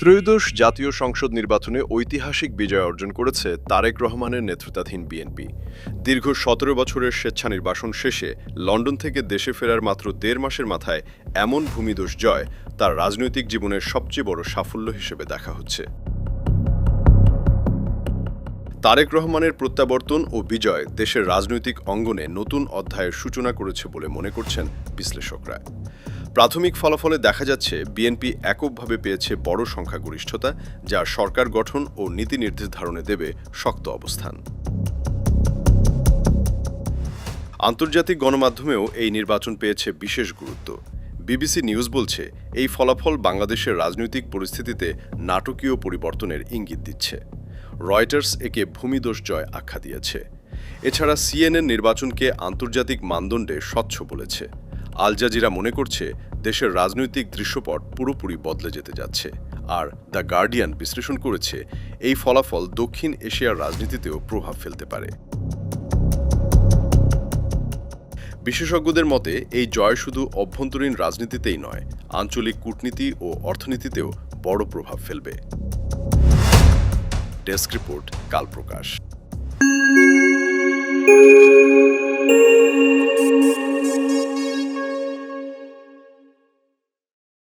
ত্রয়োদশ জাতীয় সংসদ নির্বাচনে ঐতিহাসিক বিজয় অর্জন করেছে তারেক রহমানের নেতৃত্বাধীন বিএনপি। দীর্ঘ সতেরো বছরের স্বেচ্ছা নির্বাসন শেষে লন্ডন থেকে দেশে ফেরার মাত্র দেড় মাসের মাথায় এমন ভূমিদোষ জয় তার রাজনৈতিক জীবনের সবচেয়ে বড় সাফল্য হিসেবে দেখা হচ্ছে। তারেক রহমানের প্রত্যাবর্তন ও বিজয় দেশের রাজনৈতিক অঙ্গনে নতুন অধ্যায়ের সূচনা করেছে বলে মনে করছেন বিশ্লেষকরা। প্রাথমিক ফলাফলে দেখা যাচ্ছে, বিএনপি এককভাবে পেয়েছে বড় সংখ্যাগরিষ্ঠতা, যা সরকার গঠন ও নীতি নির্ধারণে দেবে শক্ত অবস্থান। আন্তর্জাতিক গণমাধ্যমেও এই নির্বাচন পেয়েছে বিশেষ গুরুত্ব। বিবিসি নিউজ বলছে, এই ফলাফল বাংলাদেশের রাজনৈতিক পরিস্থিতিতে নাটকীয় পরিবর্তনের ইঙ্গিত দিচ্ছে। রয়টার্স একে ভূমিদোষ জয় আখ্যা দিয়েছে। এছাড়া সিএনএন নির্বাচনকে আন্তর্জাতিক মানদণ্ডে স্বচ্ছ বলেছে। আল জাজিরা মনে করছে দেশের রাজনৈতিক দৃশ্যপট পুরোপুরি বদলে যেতে যাচ্ছে। আর দ্য গার্ডিয়ান বিশ্লেষণ করেছে, এই ফলাফল দক্ষিণ এশিয়ার রাজনীতিতেও প্রভাব ফেলতে পারে। বিশেষজ্ঞদের মতে, এই জয় শুধু অভ্যন্তরীণ রাজনীতিতেই নয়, আঞ্চলিক কূটনীতি ও অর্থনীতিতেও বড় প্রভাব ফেলবে। ডেস্ক রিপোর্ট কাল প্রকাশ